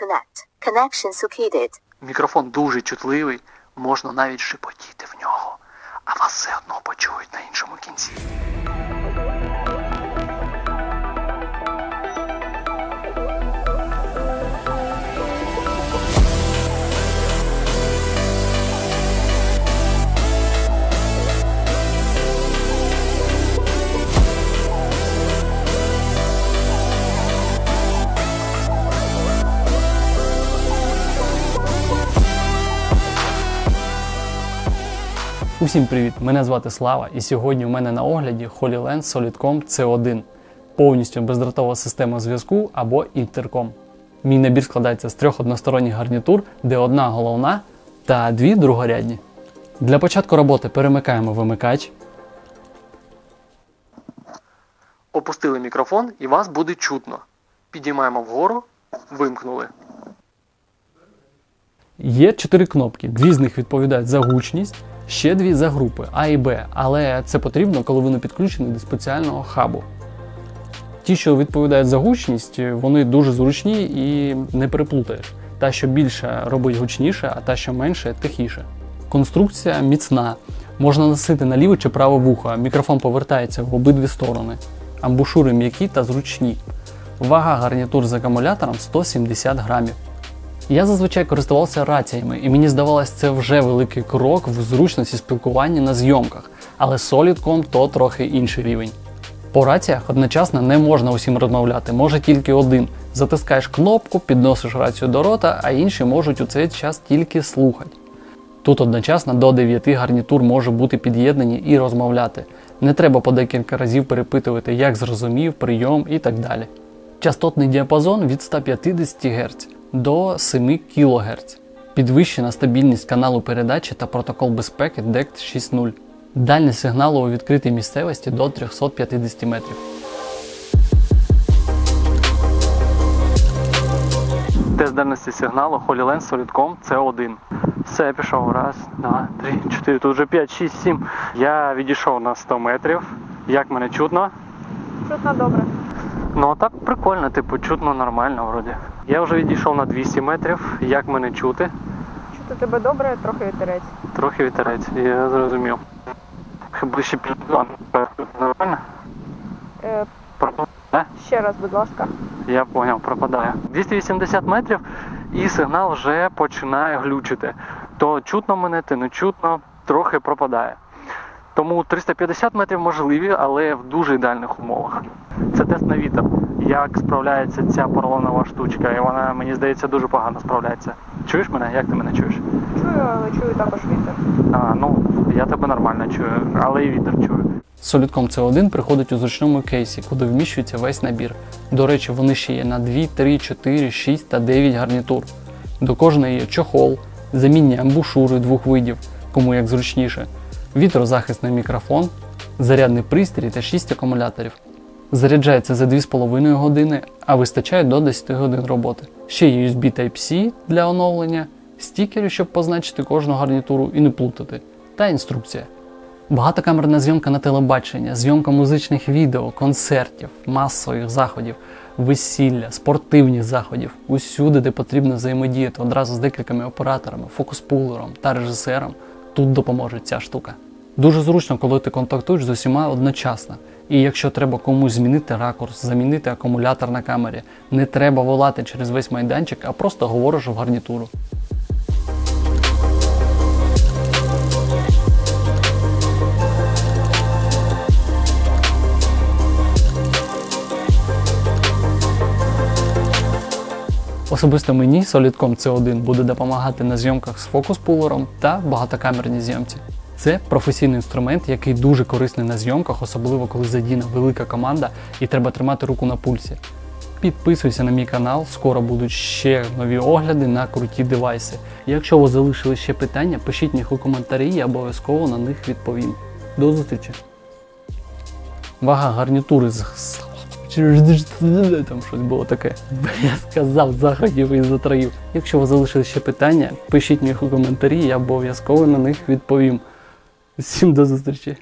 disconnect. Connection succeeded. Мікрофон дуже чутливий, можна навіть шепотіти в нього, а вас все одно почують на іншому кінці. Усім привіт! Мене звати Слава, і сьогодні у мене на огляді HoloLens Solidcom C1, повністю бездротова система зв'язку або інтерком. Мій набір складається з трьох односторонніх гарнітур, де одна головна та дві другорядні. Для початку роботи перемикаємо вимикач, Опустили мікрофон і вас буде чутно. Підіймаємо вгору, вимкнули. Є чотири кнопки. Дві з них відповідають за гучність, ще дві за групи А і Б, але це потрібно, коли вони підключені до спеціального хабу. Ті, що відповідають за гучність, вони дуже зручні і не переплутаєш. Та, що більше робить гучніше, а та, що менше тихіше. Конструкція міцна. Можна носити на ліве чи праве вухо, мікрофон повертається в обидві сторони. Амбушури м'які та зручні. Вага гарнітур з акумулятором 170 грамів. Я зазвичай користувався раціями, і мені здавалось, це вже великий крок в зручності спілкування на зйомках, але Solidcom то трохи інший рівень. По раціях одночасно не можна усім розмовляти, може тільки один. Затискаєш кнопку, підносиш рацію до рота, а інші можуть у цей час тільки слухати. Тут одночасно до 9 гарнітур може бути під'єднані і розмовляти. Не треба по декілька разів перепитувати, як зрозумів, прийом і так далі. Частотний діапазон від 150 Гц до 7 кГц. Підвищена стабільність каналу передачі та протокол безпеки DECT 6.0. Дальність сигналу у відкритій місцевості до 350 метрів. Тест дальності сигналу HoloLens Solidcom C1. Все, я пішов. Раз, два, три, чотири. Тут вже 5, 6, 7. Я відійшов на 100 метрів. Як мене чутно? Чутно добре. Ну так прикольно, типу, чутно нормально вроді. Я вже відійшов на 200 метрів. Як мене чути? Чути тебе добре, трохи вітерець. Трохи вітерець, я зрозумів. Ближче під нормально? Е, Пропадає? ще раз, будь ласка. Я поняв, пропадає. 280 метрів і сигнал вже починає глючити. То чутно мене, то не чутно, трохи пропадає. Тому 350 метрів можливі, але в дуже ідеальних умовах. Це тест на вітер. Як справляється ця поролонова штучка, і вона, мені здається, дуже погано справляється. Чуєш мене? Як ти мене чуєш? Чую, але чую також вітер. А, ну, я тебе нормально чую, але і вітер чую. Solidcom C1 приходить у зручному кейсі, куди вміщується весь набір. До речі, вони ще є на 2, 3, 4, 6 та 9 гарнітур. До кожної є чохол, замінні амбушури двох видів, кому як зручніше, вітрозахисний мікрофон, зарядний пристрій та 6 акумуляторів. Заряджається за 2,5 години, а вистачає до 10 годин роботи. Ще є USB Type-C для оновлення, стікери, щоб позначити кожну гарнітуру і не плутати, та інструкція. Багатокамерна зйомка на телебачення, зйомка музичних відео, концертів, масових заходів, весілля, спортивних заходів, усюди, де потрібно взаємодіяти одразу з декількома операторами, фокус-пулером та режисером, тут допоможе ця штука. Дуже зручно, коли ти контактуєш з усіма одночасно. І якщо треба комусь змінити ракурс, замінити акумулятор на камері, не треба волати через весь майданчик, а просто говориш в гарнітуру. Особисто мені Solidcom C1 буде допомагати на зйомках з фокус-пулером та багатокамерній зйомці. Це професійний інструмент, який дуже корисний на зйомках, особливо коли задіяна велика команда і треба тримати руку на пульсі. Підписуйся на мій канал, скоро будуть ще нові огляди на круті девайси. Якщо у вас залишили ще питання, пишіть їх у коментарі, я обов'язково на них відповім. До зустрічі! Вага гарнітури з там щось було таке. Я сказав заходів і затроїв. Якщо у вас залишили ще питання, пишіть їх у коментарі, я обов'язково на них відповім. Всім до зустрічі!